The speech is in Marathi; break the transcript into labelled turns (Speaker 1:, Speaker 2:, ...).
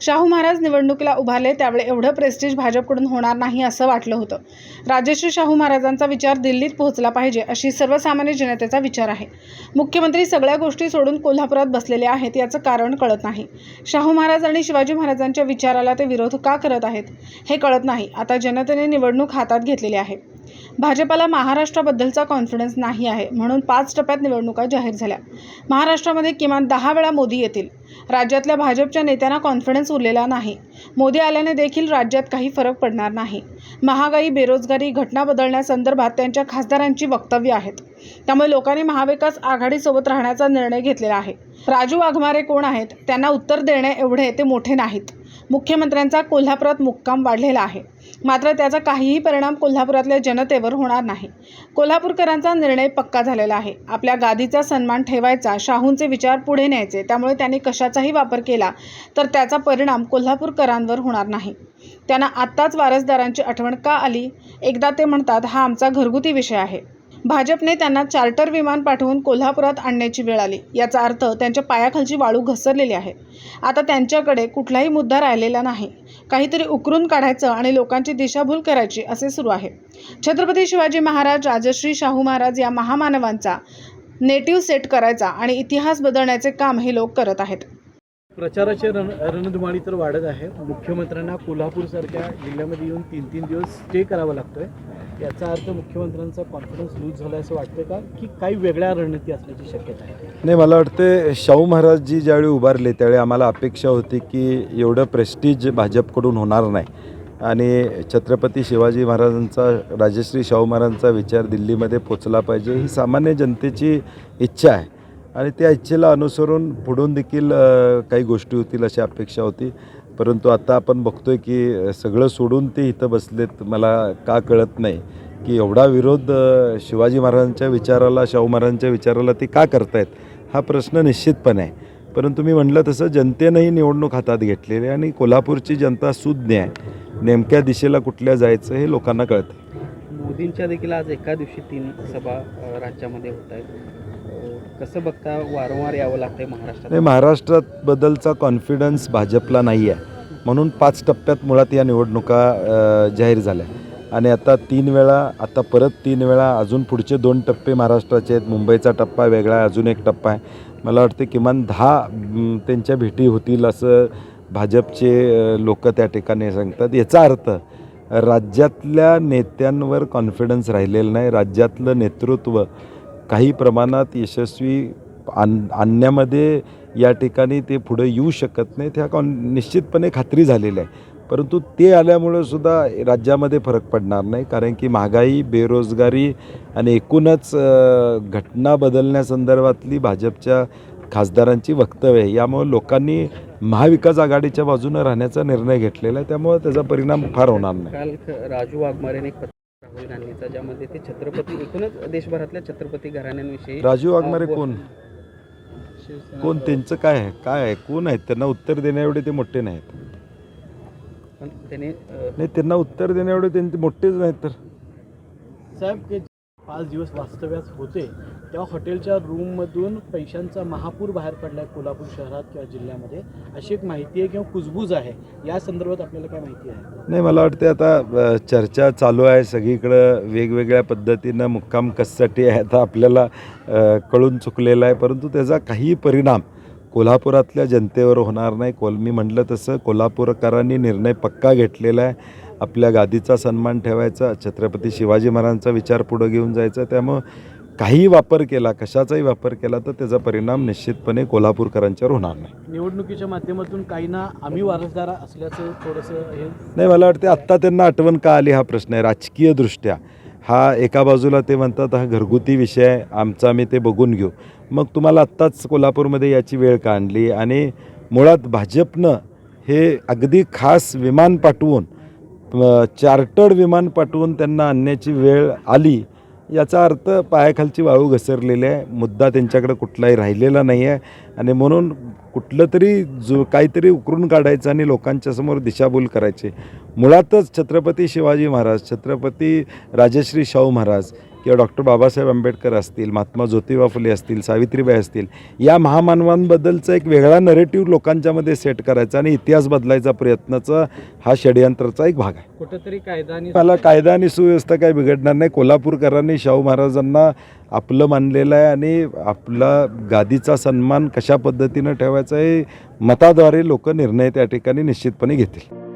Speaker 1: शाहू महाराज निवडणुकीला उभारले त्यावेळी एवढं प्रेस्टिज भाजपकडून होणार नाही असं वाटलं होतं. राजश्री शाहू महाराजांचा विचार दिल्लीत पोहोचला पाहिजे अशी सर्वसामान्य जनतेचा विचार आहे. मुख्यमंत्री सगळ्या गोष्टी सोडून कोल्हापुरात बसलेले आहेत याचं कारण कळत नाही. शाहू महाराज आणि शिवाजी महाराजांच्या विचाराला ते विरोध का करत आहेत हे कळत नाही. आता जनतेने निवडणूक हातात घेतलेली आहे. भाजपाला महाराष्ट्राबद्दलचा कॉन्फिडन्स नाही आहे म्हणून पाच टप्प्यात निवडणुका जाहीर झाल्या. महाराष्ट्रामध्ये किमान दहा वेळा मोदी येतील. राज्यातल्या भाजपच्या नेत्यांना कॉन्फिडन्स उरलेला नाही. मोदी आल्याने देखील राज्यात काही फरक पडणार नाही. महागाई बेरोजगारी घटना बदलण्यासंदर्भात त्यांच्या खासदारांची वक्तव्य आहेत. त्यामुळे लोकांनी महाविकास आघाडीसोबत राहण्याचा निर्णय घेतलेला आहे. राजू वाघमारे कोण आहेत? त्यांना उत्तर देणे एवढे ते मोठे नाहीत. मुख्यमंत्र्यांचा कोल्हापुरात मुक्काम वाढलेला आहे. मात्र त्याचा काहीही परिणाम कोल्हापुरातल्या जनतेवर होणार नाही. कोल्हापूरकरांचा निर्णय पक्का झालेला आहे. आपल्या गादीचा सन्मान ठेवायचा शाहूंचे विचार पुढे न्यायचे त्यामुळे त्यांनी कशाचाही वापर केला तर त्याचा परिणाम कोल्हापूरकरांवर होणार नाही. त्यांना आत्ताच वारसदारांची आठवण का आली? एकदा ते म्हणतात हा आमचा घरगुती विषय आहे. भाजपने त्यांना चार्टर विमान पाठवून कोल्हापुरात आणण्याची वेळ आली. याचा अर्थ त्यांच्या पायाखालची वाळू घसरलेली आहे. आता त्यांच्याकडे कुठलाही मुद्दा राहिलेला नाही. काहीतरी उकरून काढायचं आणि लोकांची दिशाभूल करायची असे सुरू आहे. छत्रपती शिवाजी महाराज राजश्री शाहू महाराज या महामानवांचा नेटिव्ह सेट करायचा आणि इतिहास बदलण्याचे काम हे लोक करत आहेत.
Speaker 2: प्रचाराची रण रणधुमाळी तर वाढत आहे. मुख्यमंत्र्यांना कोल्हापूरसारख्या जिल्ह्यामध्ये येऊन तीन तीन दिवस स्टे करावा लागतोय. याचा अर्थ मुख्यमंत्र्यांचा कॉन्फिडन्स लूज झाला असं वाटतं का? की काही वेगळ्या रणनीती असण्याची शक्यता आहे?
Speaker 3: नाही मला वाटते शाहू महाराज जी ज्यावेळी उभारले त्यावेळी आम्हाला अपेक्षा होती की एवढं प्रेस्टीज भाजपकडून होणार नाही. आणि छत्रपती शिवाजी महाराजांचा राजश्री शाहू महाराजांचा विचार दिल्लीमध्ये पोचला पाहिजे ही सामान्य जनतेची इच्छा आहे. आणि त्या इच्छेला अनुसरून पुढून देखील काही गोष्टी होतील अशी अपेक्षा होती. परंतु आता आपण बघतोय की सगळं सोडून ते इथं बसलेत. मला का कळत नाही की एवढा विरोध शिवाजी महाराजांच्या विचाराला शाहू महाराजांच्या विचाराला ते का करतायत? हा प्रश्न निश्चितपणे आहे. परंतु मी म्हटलं तसं जनतेनंही निवडणूक हातात घेतलेली आहे आणि कोल्हापूरची जनता सुज्ञ आहे. नेमक्या दिशेला कुठल्या जायचं हे लोकांना कळतं
Speaker 4: मोदींच्या देखील आज एका दिवशी तीन सभा राज्यामध्ये होत आहेत. कसं बघता वारंवार यावं लागतंय महाराष्ट्रात?
Speaker 3: नाही महाराष्ट्रात बद्दलचा कॉन्फिडन्स भाजपला नाही आहे म्हणून पाच टप्प्यात मुळात या निवडणुका अ, जाहीर झाल्या. आणि आता तीन वेळा आता परत तीन वेळा अजून पुढचे दोन टप्पे महाराष्ट्राचे आहेत. मुंबईचा टप्पा वेगळा आहे अजून एक टप्पा आहे. मला वाटते किमान दहा म, त्यांच्या भेटी होतील असं भाजपचे लोक त्या ठिकाणी सांगतात. याचा अर्थ राज्यातल्या नेत्यांवर कॉन्फिडन्स राहिलेला नाही. राज्यातलं नेतृत्व काही प्रमाणात यशस्वी आण आणण्यामध्ये या ठिकाणी ते पुढे येऊ शकत नाहीत ह्या कॉन निश्चितपणे खात्री झालेली आहे. परंतु ते आल्यामुळं सुद्धा राज्यामध्ये फरक पडणार नाही कारण की महागाई बेरोजगारी आणि एकूणच घटना बदलण्यासंदर्भातली भाजपच्या खासदारांची वक्तव्य आहे. यामुळे लोकांनी महाविकास आघाडीच्या बाजूनं राहण्याचा निर्णय घेतलेला आहे त्यामुळे त्याचा परिणाम फार होणार नाही.
Speaker 4: काल राजू वाघमारेने राहुल गांधीचा ज्यामध्ये ते छत्रपती एकूणच देशभरातल्या छत्रपती घराण्यांविषयी
Speaker 3: राजू वाघमारे कोण? कोण त्यांचं काय आहे? काय आहे? कोण आहेत? त्यांना उत्तर देण्या एवढे ते मोठे नाहीत.
Speaker 4: पण त्याने अ,
Speaker 3: नाही त्यांना उत्तर देण्या एवढे त्यांचे मोठेच नाहीत तर.
Speaker 2: साहेब ते पाच दिवस वास्तव्यास होते. तेव्हा हॉटेलच्या रूममधून पैशांचा महापूर बाहेर पडला आहे कोल्हापूर शहरात किंवा जिल्ह्यामध्ये. अशी एक माहिती आहे किंवा कुजबूज आहे. या संदर्भात आपल्याला काय माहिती आहे?
Speaker 3: नाही मला वाटते आता चर्चा चालू आहे. सगळीकडं वेगवेगळ्या पद्धतीनं मुक्काम कशासाठी आहे आता आपल्याला कळून चुकलेलं आहे. परंतु त्याचा काही परिणाम कोल्हापुरातल्या जनतेवर होणार नाही. कोल मी म्हटलं तसं कोल्हापूरकरांनी निर्णय पक्का घेतलेला आहे. आपल्या गादीचा सन्मान ठेवायचा छत्रपती शिवाजी महाराजांचा विचार पुढं घेऊन जायचा. त्यामुळं काही वापर केला कशाचाही वापर केला तर त्याचा परिणाम निश्चितपणे कोल्हापूरकरांच्यावर होणार नाही.
Speaker 2: निवडणुकीच्या माध्यमातून काहींना आम्ही वारसदार असल्याचं थोडंसं हे
Speaker 3: नाही मला वाटते आत्ता त्यांना आठवण का आली हा प्रश्न आहे राजकीयदृष्ट्या. हा एका बाजूला ते म्हणतात हा घरगुती विषय आहे आमचा आम्ही ते बघून घेऊ. मग तुम्हाला आत्ताच कोल्हापूरमध्ये याची वेळ का आणली आणि मुळात भाजपनं हे अगदी खास विमान पाठवून चार्टर्ड विमान पाठवून त्यांना आणण्याची वेळ आली. याचा अर्थ पायाखालची वाळू घसरलेली आहे. मुद्दा त्यांच्याकडे कुठलाही राहिलेला नाही आहे. आणि म्हणून कुठलं तरी जो काहीतरी उकरून काढायचं आणि लोकांच्या समोर दिशाभूल करायची. मुळातच छत्रपती शिवाजी महाराज छत्रपती राजश्री शाहू महाराज किंवा डॉक्टर बाबासाहेब आंबेडकर असतील महात्मा ज्योतिबा फुले असतील सावित्रीबाई असतील या महामानवांबद्दलचा एक वेगळा नरेटिव्ह लोकांच्यामध्ये सेट करायचा आणि इतिहास बदलायचा प्रयत्नाचा हा षडयंत्राचा एक भाग आहे.
Speaker 4: कुठंतरी कायदा आणि
Speaker 3: मला कायदा आणि सुव्यवस्था काही बिघडणार नाही. कोल्हापूरकरांनी शाहू महाराजांना आपलं मानलेलं आहे आणि आपला गादीचा सन्मान कशा पद्धतीनं ठेवायचा हे मताद्वारे लोक निर्णय त्या ठिकाणी निश्चितपणे घेतील.